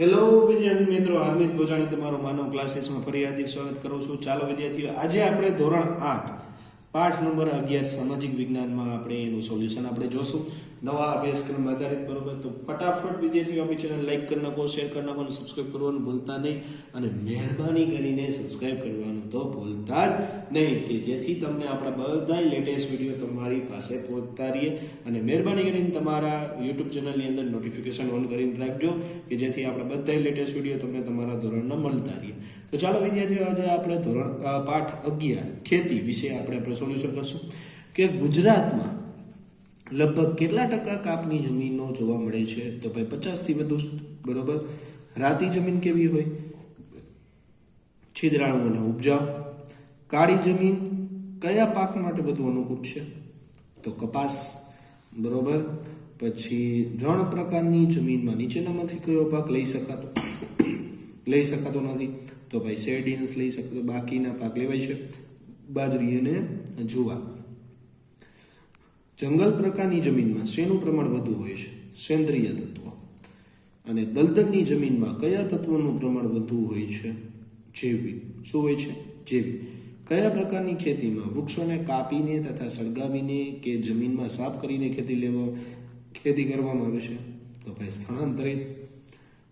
Hello વિદ્યાર્થી મિત્રો. હાર્મિક ભોજાણી તમારો માનવ ક્લાસીસમાં ફરી હાર્દિક સ્વાગત કરું છું. ચાલો, વિદ્યાર્થીઓ, આજે આપણે ધોરણ આઠ, પાઠ નંબર અગિયાર, સામાજિક વિજ્ઞાનમાં આપણે એનું સોલ્યુશન આપણે જોશું. નવા અભ્યાસક્રમ આધારિત બરોબર તો ફટાફટ વિદ્યાર્થીઓ આપણી ચેનલ લાઈક કરી નાખો શેર કરી નાખો અને સબસ્ક્રાઈબ કરવાનું ભૂલતા નહીં અને મહેરબાની કરીને સબસ્ક્રાઈબ કરવાનું તો ભૂલતા જ નહીં કે જેથી તમને આપણા બધા લેટેસ્ટ વીડિયો તમારી પાસે પહોંચતા રહીએ અને મહેરબાની કરીને તમારા યુટ્યુબ ચેનલની અંદર નોટિફિકેશન ઓન કરીને રાખજો કે જેથી આપણા બધા લેટેસ્ટ વીડિયો તમને તમારા ધોરણના મળતા રહીએ. તો ચાલો વિદ્યાર્થીઓ, આજે આપણે ધોરણ પાઠ અગિયાર ખેતી વિશે આપણે આપણે સોલ્યુશન કરશું કે ગુજરાતમાં લગભગ કેટલા ટકા કાપની જમીનો જોવા મળે છે? તો ભાઈ પચાસથી વધુ, બરોબર? રાતી જમીન કેવી હોય? છિદ્રાળુ અને ઉપજાઉ કાળી જમીન કયા પાક માટે બધું અનુકૂળ છે? તો કપાસ, બરોબર? પછી રણ પ્રકારની જમીનમાં નીચેનામાંથી કયો પાક લઈ શકાતો? લઈ શકાતો નથી. તો ભાઈ શેરડી નથી લઈ શકતો. બાકીના પાક લેવાય છે. બાજરી અને જુવાર. જંગલ પ્રકારની જમીનમાં શેનું પ્રમાણ વધુ હોય છે? સેન્દ્રિય તત્વો. અને દલદલની જમીનમાં કયા તત્વોનું પ્રમાણ વધુ હોય છે? જૈવિક. શું હોય છે? જૈવિક. કયા પ્રકારની ખેતીમાં વૃક્ષોને કાપીને તથા સળગાવીને કે જમીનમાં સાફ કરીને ખેતી લેવા, ખેતી કરવામાં આવે છે? તો ભાઈ સ્થળાંતરિત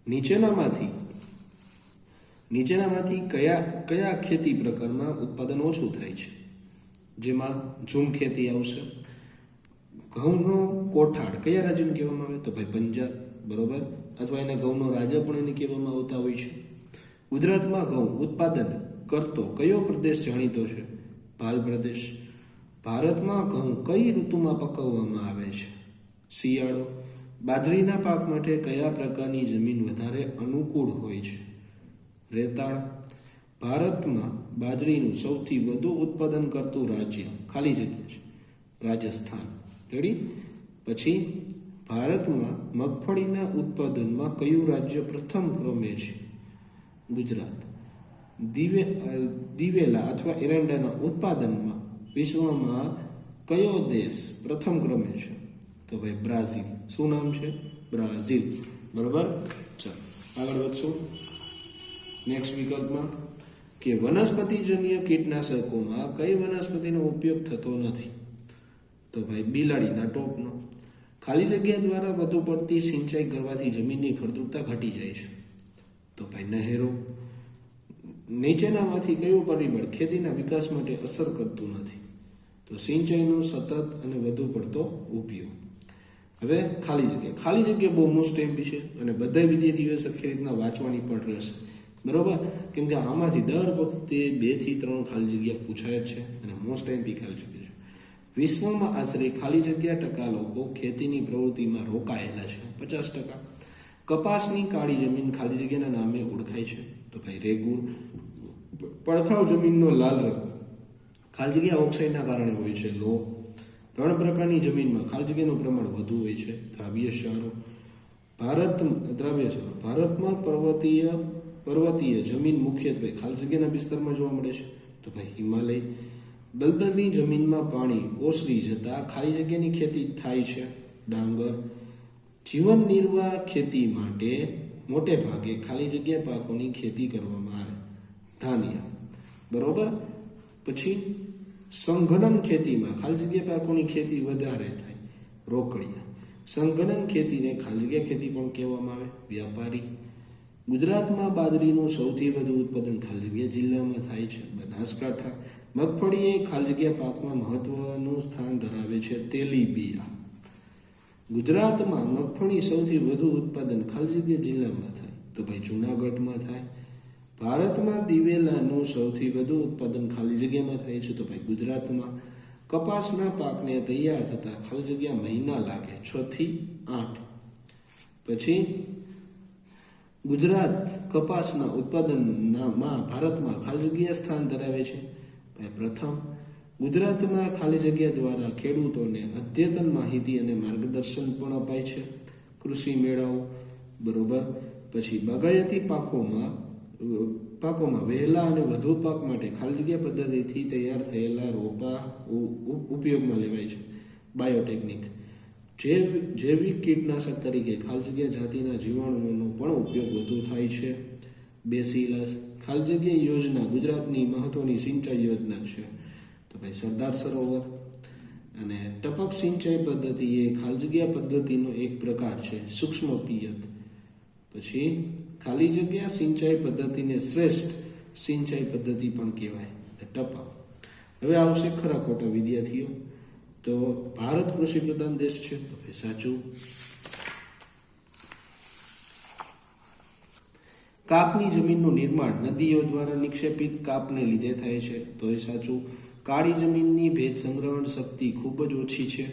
નીચેનામાંથી નીચેનામાંથી કયા કયા ખેતી પ્રકારમાં ઉત્પાદન ઓછું થાય છે? જેમાં ઝૂમ ખેતી આવશે ઘઉંનો કોઠાડ કયા રાજ્યને કહેવામાં આવે? તો ભાઈ પંજાબ, બરોબર? અથવા એને ઘઉંનો રાજા પણ એને કહેવામાં આવતા હોય છે. ગુજરાતમાં ઘઉં ઉત્પાદન કરતો કયો પ્રદેશ જાણીતો છે? ભાલ પ્રદેશ. ભારતમાં ઘઉં કઈ ઋતુમાં પકવવામાં આવે છે? શિયાળો. બાજરીના પાક માટે કયા પ્રકારની જમીન વધારે અનુકૂળ હોય છે? રેતાળ. ભારતમાં બાજરીનું સૌથી વધુ ઉત્પાદન કરતું રાજ્ય ખાલી જગ્યા છે. રાજસ્થાન. રેડી? પછી ભારતમાં મગફળીના ઉત્પાદનમાં કયું રાજ્ય પ્રથમ ક્રમે છે? ગુજરાત. દિવે દિવેલા અથવા એરંડાના ઉત્પાદનમાં વિશ્વમાં કયો દેશ પ્રથમ ક્રમે છે? તો ભાઈ બ્રાઝિલ. શું નામ છે? બ્રાઝિલ. બરાબર? ચાલો, આગળ વધશું. નેક્સ્ટ વિકલ્પમાં કે વનસ્પતિજન્ય કીટનાશકોમાં કઈ વનસ્પતિનો ઉપયોગ થતો નથી? તો ભાઈ બિલાડીના ટોપનો. ખાલી જગ્યા દ્વારા વધુ પડતી સિંચાઈ કરવાથી જમીનની ફળદ્રુપતા ઘટી જાય છે. તો ભાઈ નહેરો નીચેનામાંથી કયું પરિબળ ખેતીના વિકાસ માટે અસર કરતું નથી. તો સિંચાઈનો સતત અને વધુ પડતો ઉપયોગ. હવે ખાલી જગ્યા. ખાલી જગ્યા બહુ મોસ્ટ એમ્પી છે અને બધા વિદ્યાર્થીઓએ સરખી રીતના વાંચવાની પણ રહેશે. બરોબર? કેમ કે આમાંથી દર વખતે બેથી ત્રણ ખાલી જગ્યા પૂછાય જ છે અને મોસ્ટ એમ્પી ખાલી જગ્યા. વિશ્વમાં આશરે ખાલી જગ્યા ટકા લોકો ખેતીની પ્રવૃત્તિમાં રોકાયેલા છે. પચાસ ટકા. કપાસની કાળી જમીન ખાલી જગ્યાના નામે ઓળખાય છે. તો ભાઈ રેગુર પડખાવ જમીનનો લાલ રંગ. ખાલી જગ્યા ઓક્સાઇડના કારણે હોય છે. લો. રણ પ્રકારની જમીનમાં ખાલી જગ્યાનું પ્રમાણ વધુ હોય છે. દ્રાવ્ય ક્ષારો. ભારત, દ્રાવ્ય ક્ષારો. ભારતમાં પર્વતીય પર્વતીય જમીન મુખ્યત્વે ખાલી જગ્યાના વિસ્તારમાં જોવા મળે છે. તો ભાઈ હિમાલય દલદલની જમીનમાં પાણી ઓસરી જતા ખાલી જગ્યાની ખેતી થાય છે. ડાંગર જીવન નિર્વાહ ખેતી માટે મોટે ભાગે ખાલી જગ્યા પાકોની ખેતી કરવામાં આવે. ધાન્ય. બરોબર? પછી સંઘનન ખેતીમાં ખાલી જગ્યા પાકોની ખેતી વધારે થાય. રોકડિયા. સંઘનન ખેતીને ખાલી જગ્યા ખેતી પણ કહેવામાં આવે. વ્યાપારી. ગુજરાતમાં બાજરીનું સૌથી વધુ ઉત્પાદન ખાલી જગ્યા જિલ્લામાં થાય છે. બનાસકાંઠા. મગફળી એ ખાલી જગ્યા પાકમાં મહત્વનું સ્થાન ધરાવે છે તેલીબિયા ગુજરાતમાં મગફળી સૌથી વધુ ઉત્પાદન ખાલી જગ્યા જિલ્લામાં થાય. તો ભાઈ જુનાગઢમાં થાય. ભારતમાં દિવેલાનું સૌથી વધુ ઉત્પાદન ખાલી જગ્યામાં થાય છે. તો ભાઈ ગુજરાતમાં કપાસના પાકને તૈયાર થતા ખાલી જગ્યા મહિના લાગે છ થી આઠ. પછી ગુજરાત કપાસના ઉત્પાદનમાં ભારતમાં ખાલી જગ્યા સ્થાન ધરાવે છે. પ્રથમ ગુજરાતમાં ખાલી જગ્યા દ્વારા ખેડૂતોને અદ્યતન માહિતી અને માર્ગદર્શન પણ અપાય છે. કૃષિ મેળાઓ, બરોબર. પછી બાગાયતી પાકોમાં પાકોમાં વહેલા અને વધુ પાક માટે ખાલી જગ્યા પદ્ધતિથી તૈયાર થયેલા રોપા ઉપયોગમાં લેવાય છે. બાયોટેકનિક. જૈવ, જૈવિક કીટનાશક તરીકે ખાલી જગ્યા જાતિના જીવાણુઓનો પણ ઉપયોગ વધુ થાય છે. બેસીલસ ખાલી જગ્યા યોજના, ગુજરાતની મહત્વની સિંચાઈ યોજના છે. તો ભાઈ સરદાર સરોવર અને ટપક સિંચાઈ પદ્ધતિ એ ખાલી જગ્યા પદ્ધતિનો એક પ્રકાર છે, સૂક્ષ્મ પિયત. પછી ખાલી જગ્યા સિંચાઈ પદ્ધતિને શ્રેષ્ઠ સિંચાઈ પદ્ધતિ પણ કહેવાય ટપક. હવે આવશે ખરા ખોટા વિદ્યાર્થીઓ. તો ભારત કૃષિ પ્રધાન દેશ છે. તો ભાઈ સાચું. કાપની જમીનનું નિર્માણ નદીઓ દ્વારા નિક્ષેપિત કાપને લીધે થાય છે. તો એ સાચું, કાળી જમીનની ભેજ સંગ્રહણ શક્તિ ખૂબ જ ઓછી છે.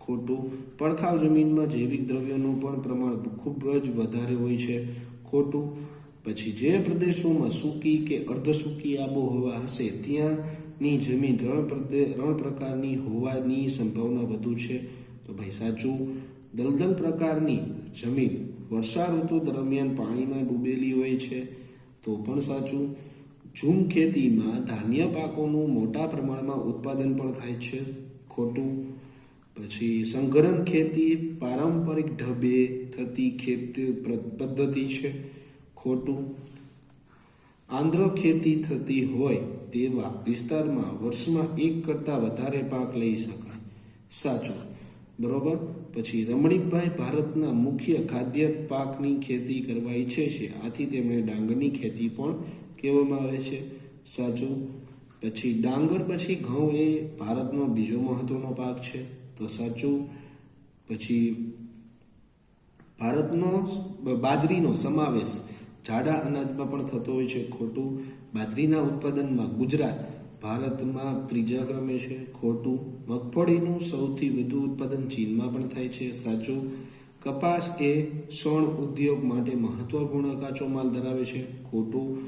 ખોટું, પડખાવ જમીનમાં જૈવિક દ્રવ્યોનું પણ પ્રમાણ ખૂબ જ વધારે હોય છે. ખોટું, પછી જે પ્રદેશોમાં સૂકી કે અર્ધ સૂકી આબોહવા હશે, ત્યાંની જમીન રણ રણ પ્રકારની હોવાની સંભાવના વધુ છે. તો ભાઈ સાચું, દલદલ પ્રકારની જમીન વર્ષા ઋતુ દરમિયાન પાણીમાં ડૂબેલી હોય છે, તો પણ સાચું. ઝૂમ ખેતીમાં ધાન્ય પાકોનું મોટા પ્રમાણમાં ઉત્પાદન પણ થાય છે, ખોટું. પછી સંકરણ ખેતી પારંપરિક ઢબે થતી ખેતી પદ્ધતિ છે, ખોટું. આંધ્ર ખેતી થતી હોય તેવા વિસ્તારમાં વર્ષમાં એક કરતાં વધારે પાક લઈ શકાય. સાચું. બરોબર? પછી રમણીકભાઈ ભારતના મુખ્ય ખાદ્ય પાકની ખેતી કરવા ઈચ્છે છે. આથી તેમણે ડાંગરની ખેતી પણ કહેવામાં આવે છે. સાચું? પછી ડાંગર પછી ઘઉં એ ભારતનો બીજો મહત્વનો પાક છે. તો સાચું? પછી ભારતનો બાજરીનો સમાવેશ જાડા અનાજમાં પણ થતો હોય છે. ખોટું? બાજરીના ઉત્પાદનમાં ગુજરાત ભારતમાં ત્રીજા ક્રમે છે. ખોટું. મગફળીનું સૌથી વધુ ઉત્પાદન ચીનમાં પણ થાય છે. સાચું. કપાસ એ શણ ઉદ્યોગ માટે મહત્વપૂર્ણ કાચો માલ ધરાવે છે. ખોટું.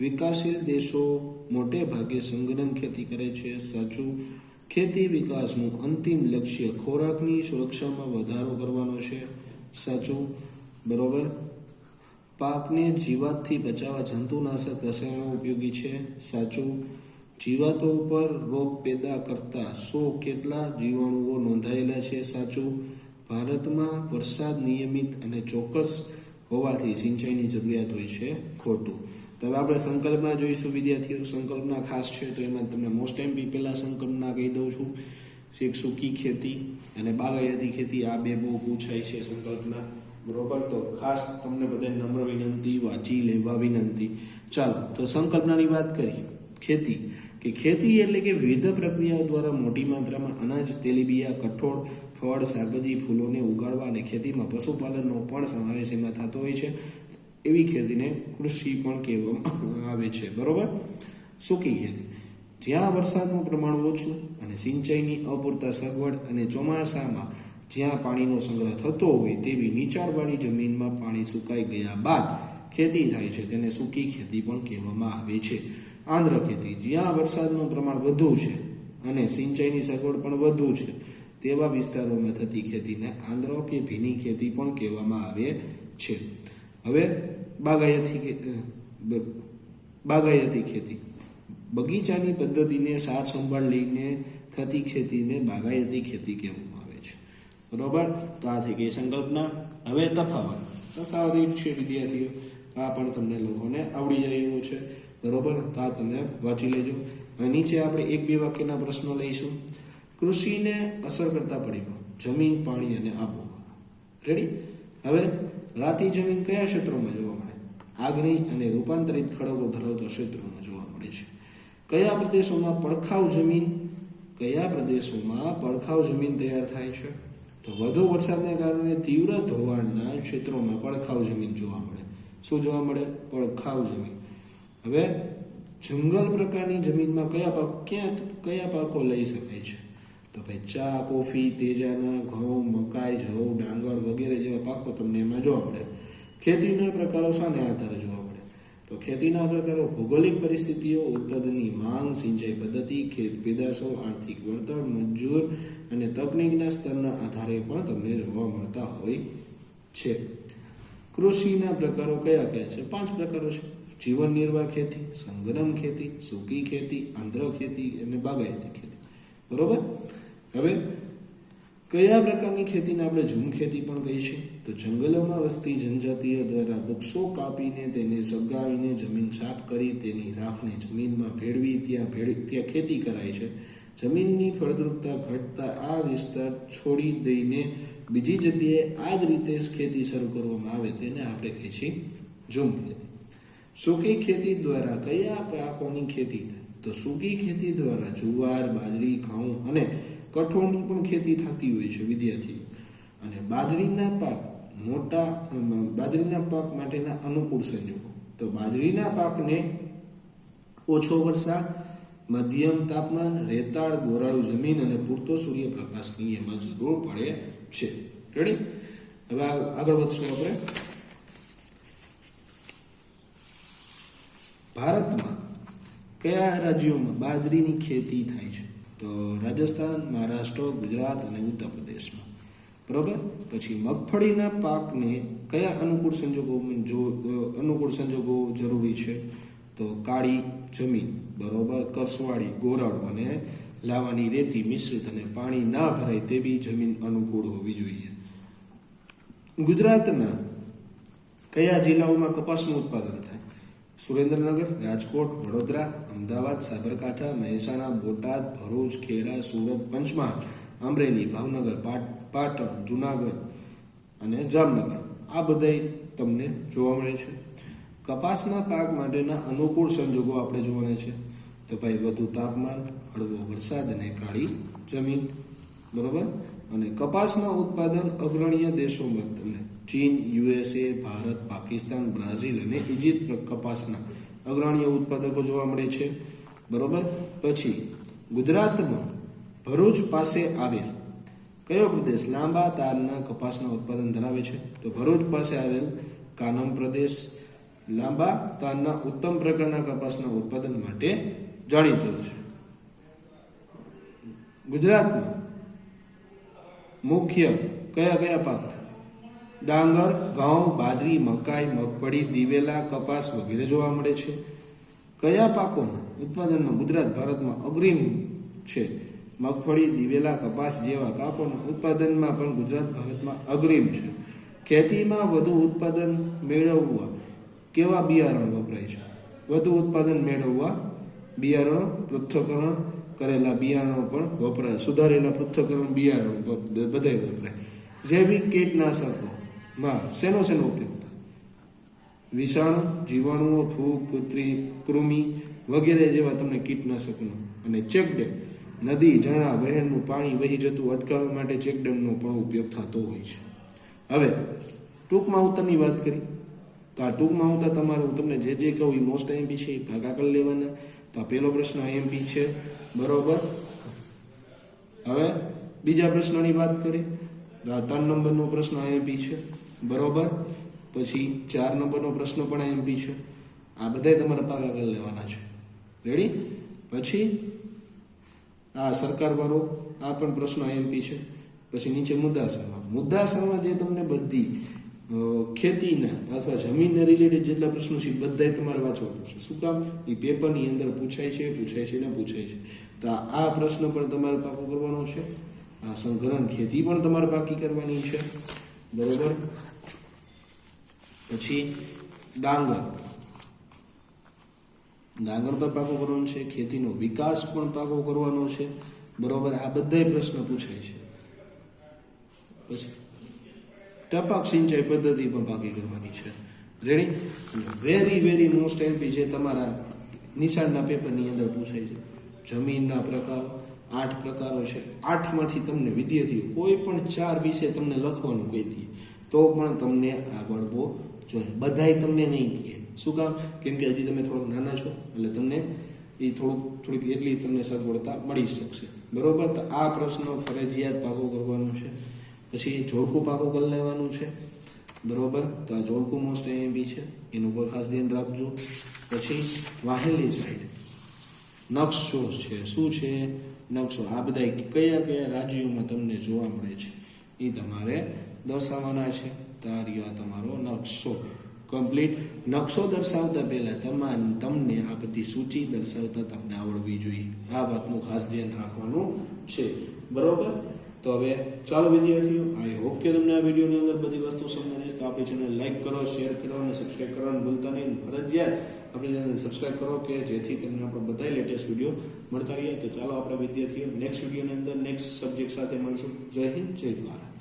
વિકાસશીલ દેશો મોટે ભાગે સંગ્રહણ ખેતી કરે છે. સાચું. ખેતી વિકાસનું અંતિમ લક્ષ્ય ખોરાકની સુરક્ષામાં વધારો કરવાનો છે. સાચું. બરોબર. પાકને જીવાતથી બચાવવા જંતુનાશક રસાયણો ઉપયોગી છે. સાચું. જીવાતો ઉપર રોગ પેદા કરતા સો કેટલા જીવાણુઓ નોંધાયેલા છે સાચું? ભારતમાં વરસાદ નિયમિત અને ચોક્કસ હોવાથી સિંચાઈની જરૂરિયાત હોય છે ખોટું. તો હવે આપણે સંકલ્પના જોઈશું, વિદ્યાર્થીઓ. સંકલ્પના ખાસ છે, તો એમાં તમને મોસ્ટ એમ્પી પહેલાં સંકલ્પના કહી દઉં છું. એક સૂકી ખેતી અને બાગાયતી ખેતી, આ બે બહુ પૂછાય છે સંકલ્પના. બરોબર? તો ખાસ તમને બધા નમ્ર વિનંતી, વાંચી લેવા વિનંતી. ચાલો, તો સંકલ્પનાની વાત કરીએ. ખેતી. કે ખેતી એટલે કે વિવિધ પ્રક્રિયાઓ દ્વારા મોટી માત્રામાં અનાજ, તેલીબિયા, કઠોળ, ફળ, શાકભાજી, ફૂલોને ઉગાડવા અને ખેતીમાં પશુપાલનનો પણ સમાવેશ એમાં થતો હોય છે. એવી ખેતીને કૃષિ પણ કહેવામાં આવે છે. બરોબર? સૂકી ખેતી. જ્યાં વરસાદનું પ્રમાણ ઓછું અને સિંચાઈની અપૂરતા સગવડ અને ચોમાસામાં જ્યાં પાણીનો સંગ્રહ થતો હોય તેવી નીચાણવાળી જમીનમાં પાણી સુકાઈ ગયા બાદ ખેતી થાય છે. તેને સૂકી ખેતી પણ કહેવામાં આવે છે. આંધ્ર ખેતી જ્યાં વરસાદનું પ્રમાણ વધુ છે અને સિંચાઈની સગવડ પણ વધુ છે, તેવા વિસ્તારોમાં થતી ખેતીને આંધ્ર કે ભીની ખેતી પણ કહેવામાં આવે છે. હવે બાગાયતી બાગાયતી ખેતી. બગીચાની પદ્ધતિને સાર સંભાળ લઈને થતી ખેતીને બાગાયતી ખેતી કહેવામાં આવે છે. બરોબર? તો આ થઈ ગઈ સંકલ્પના. હવે તફાવત. તફાવત છે, વિદ્યાર્થીઓ. આ પણ તમને લોકોને આવડી જાય એવું છે. બરોબર? તો આ તમે વાંચી લેજો. નીચે આપણે એક બે વાક્યના પ્રશ્નો લઈશું. કૃષિને અસર કરતા પરિબળો, જમીન, પાણી અને આબોહવા. રેડી હવે રાતી જમીન કયા ક્ષેત્રોમાં જોવા મળે? આગ્નેય અને રૂપાંતરિત ખડકો ધરાવતા ક્ષેત્રોમાં જોવા મળે છે. કયા પ્રદેશોમાં પડખાવ જમીન, કયા પ્રદેશોમાં પડખાવ જમીન તૈયાર થાય છે? તો વધુ વરસાદને કારણે તીવ્ર ધોવાણના ક્ષેત્રોમાં પડખાવ જમીન જોવા મળે. શું જોવા મળે? પડખાવ જમીન. હવે જંગલ પ્રકારની જમીનમાં કયા પાક, ક્યાં, કયા પાકો લઈ શકાય છે? તો ભાઈ ચા, કોફી, તેજાના ઘઉં, મકાઈ, જવ, ડાંગર વગેરે જેવા પાકો તમને એમાં જોવા મળે. ખેતીના પ્રકારો શાને આધારે જોવા મળે? તો ખેતીના પ્રકારો ભૌગોલિક પરિસ્થિતિઓ, ઉત્પાદનની માંગ, સિંચાઈ પદ્ધતિ, ખેત પેદાશો, આર્થિક વળતર, મજૂર અને તકનિકના સ્તરના આધારે પણ તમને જોવા મળતા હોય છે. કૃષિના પ્રકારો કયા કયા છે? પાંચ પ્રકારો છે. જીવન નિર્વાહ ખેતી સંગ્રહણ ખેતી સૂકી ખેતી, આંધ્ર ખેતી અને બાગાયતી ખેતી. બરોબર? હવે, કયા પ્રકારની ખેતીને આપણે ઝૂમ ખેતી પણ કહી છે તો જંગલોમાં વસતી જનજાતિઓ દ્વારા વૃક્ષો કાપીને તેને સગાવીને જમીન સાફ કરી તેની રાખને જમીનમાં ભેળવી ત્યાં ભેળ, ત્યાં ખેતી કરાય છે. જમીનની ફળદ્રુપતા ઘટતા આ વિસ્તાર છોડી દઈને બીજી જગ્યાએ આ જ રીતે ખેતી શરૂ કરવામાં આવે, તેને આપણે કહીએ છીએ ઝૂમ ખેતી. સૂકી ખેતી દ્વારા કયા પાકોની ખેતી થાય? તો સૂકી ખેતી દ્વારા જુવાર, બાજરી, ઘઉં અને કઠોળની પણ ખેતી થતી હોય છે વિદ્યાર્થી અને બાજરીના પાક મોટા બાજરીના પાક માટેના અનુકૂળ સંજોગો. તો બાજરીના પાકને ઓછો વરસાદ, મધ્યમ તાપમાન, રેતાળ, ગોરાળુ જમીન અને પૂરતો સૂર્યપ્રકાશની એમાં જરૂર પડે છે. રેડી હવે આગળ વધશું આપણે. ભારતમાં કયા રાજ્યોમાં બાજરીની ખેતી થાય છે? તો રાજસ્થાન, મહારાષ્ટ્ર, ગુજરાત અને ઉત્તર પ્રદેશમાં. બરોબર? પછી મગફળીના પાકને કયા અનુકૂળ સંજોગોમાં જો અનુકૂળ સંજોગો જરૂરી છે? તો કાળી જમીન, બરોબર? કરસવાળી, ગોરાળ અને લાવાની રેતી મિશ્રિત અને પાણી ના ભરાય તેવી જમીન અનુકૂળ હોવી જોઈએ. ગુજરાતના કયા જિલ્લાઓમાં કપાસનું ઉત્પાદન થાય? સુરેન્દ્રનગર, રાજકોટ, વડોદરા, અમદાવાદ, સાબરકાંઠા, મહેસાણા, બોટાદ, ભરૂચ, ખેડા, સુરત, પંચમહાલ, અમરેલી, ભાવનગર, પાટ- પાટણ, જુનાગઢ અને જામનગર. આ બધાય તમને જોવા મળે છે. કપાસના પાક માટેના અનુકૂળ સંજોગો આપણે જોવાના છે. તો ભાઈ, વધુ તાપમાન, હળવો વરસાદ અને કાળી જમીન. બરોબર? અને કપાસના ઉત્પાદન અગ્રણીય દેશોમાં તમને ચીન, યુએસએ, ભારત, પાકિસ્તાન, બ્રાઝિલ અને ઇજિપ્ત કપાસના અગ્રણીય ઉત્પાદકો જોવા મળે છે. બરોબર? પછી, ગુજરાતમાં ભરૂચ પાસે આવેલ કયો પ્રદેશ લાંબા તારના કપાસના ઉત્પાદન ધરાવે છે? તો ભરૂચ પાસે આવેલ કાનમ પ્રદેશ લાંબા તારના ઉત્તમ પ્રકારના કપાસના ઉત્પાદન માટે જાણીતો છે. ગુજરાતમાં મુખ્ય કયા કયા પાક ડાંગર, ઘઉં, બાજરી, મકાઈ, મગફળી, દિવેલા, કપાસ વગેરે જોવા મળે છે. કયા પાકોના ઉત્પાદનમાં ગુજરાત, ભારતમાં અગ્રીમ છે? મગફળી, દિવેલા, કપાસ જેવા પાકોના ઉત્પાદનમાં પણ ગુજરાત, ભારતમાં અગ્રીમ છે. ખેતીમાં વધુ ઉત્પાદન મેળવવા કેવા બિયારણ વપરાય છે? વધુ ઉત્પાદન મેળવવા બિયારણો, પૃથ્થકરણ કરેલા બિયારણો પણ વપરાય. સુધારેલા પૃથ્થકરણ બિયારણો બધા વપરાય. જૈવિક કીટનાશકોમાં શેનો શેનો ઉપયોગ થાય? વિષાણુ, જીવાણુઓ, ફૂગ કૃત્રિ કૃમિ વગેરે જેવા તમને કીટનાશકનો અને ચેકડેમ, નદી, ઝરણા, વહેણનું પાણી, વહી જતું અટકાવવા માટે ચેકડેમનો પણ ઉપયોગ થતો હોય છે. હવે, ટૂંકમાં ઉત્તરની વાત કરી. તો આ ટૂંકમાં આવતા તમારું તમને જે જે કહું એ મોસ્ટ એમપી છે એ ભાગા કરી લેવાના. તો આ પહેલો પ્રશ્ન એમપી છે. બરોબર? હવે, બીજા પ્રશ્નની વાત કરીએ તો આ ત્રણ નંબરનો પ્રશ્ન એમપી છે. બરોબર? પછી ચાર નંબરનો પ્રશ્ન પણ આઈએમપી છે. આ બધાય તમારે પાકા કરી લેવાના છે. રેડી પછી આ સરકાર વાળો આ પણ પ્રશ્ન આઈએમપી છે. પછી નીચે મુદ્દાસરમાં મુદ્દાસરમાં જે તમને બધી ખેતીના અથવા જમીનને રિલેટેડ જેટલા પ્રશ્નો છે બધાય તમારે વાંચવા પડશે. શું કામ? એ પેપરની અંદર પૂછાય છે પૂછાય છે ને પૂછાય છે. તો આ પ્રશ્ન પણ તમારે પાકો કરવાનો છે. આ સંકલન ખેતી પણ તમારે પાકી કરવાની છે. બરોબર? પછી ડાંગર. ડાંગર પર પાકો કરવાનો છે, ખેતીનો વિકાસ પણ પાકો કરવાનો છે. બરોબર? આ બધાય પ્રશ્ન પૂછાય છે. પછી ટપક સિંચાઈ પદ્ધતિ પણ પાકી કરવાની છે. Ready very very most MP જે તમારા નિશાળના પેપરની અંદર પૂછાય છે, જમીનના પ્રકારો આઠ પ્રકારો છે. આઠમાંથી તમને વિદ્યાર્થીઓ કોઈ પણ ચાર વિશે તમને લખવાનું કહી દઈએ તો પણ તમને આવડવો જોઈએ. બધાય તમને નહીં કહે. શું કામ? કેમ કે હજી તમે થોડોક નાના છો, એટલે તમને એ થોડુંક, થોડીક એટલી તમને સગવડતા મળી શકશે. બરોબર? તો આ પ્રશ્ન ફરજિયાત પાકો કરવાનો છે. પછી જોડકું પાકો કરી લેવાનું છે. બરોબર? તો આ જોડકું મોસ્ટ એમબી છે. એનું પર ખાસ ધ્યાન રાખજો. પછી વાહેલી સાઈડ. નક્શો છે. શું છે? નકશો આ બધા કયા કયા રાજ્યોમાં તમને જોવા મળે છે એ તમારે દર્શાવવાના છે તારીઓ આ તમારો નકશો કમ્પ્લીટ નકશો દર્શાવતા પહેલા તમામ તમને આ બધી સૂચિ દર્શાવતા તમને આવડવી જોઈએ આ વાતનું ખાસ ધ્યાન રાખવાનું છે બરોબર તો હવે ચાલો વિદ્યાર્થીઓ આઈ હોપ કે તમને આ વિડીયોની અંદર બધી વસ્તુ સમજાણી તો આપણી ચેનલ લાઈક કરો શેર કરો અને સબસ્ક્રાઈબ કરવાનું ભૂલતા નહીં ફરજિયાત આપણી ચેનલને સબસ્ક્રાઇબ કરો કે જેથી તમને આપણે બધા લેટેસ્ટ વીડિયો મળતા રહીએ. તો ચાલો આપણે વિદ્યાર્થીઓ નેક્સ્ટ વિડીયોની અંદર નેક્સ્ટ સબ્જેક્ટ સાથે મળીશું. જય હિન્દ, જય ભારત.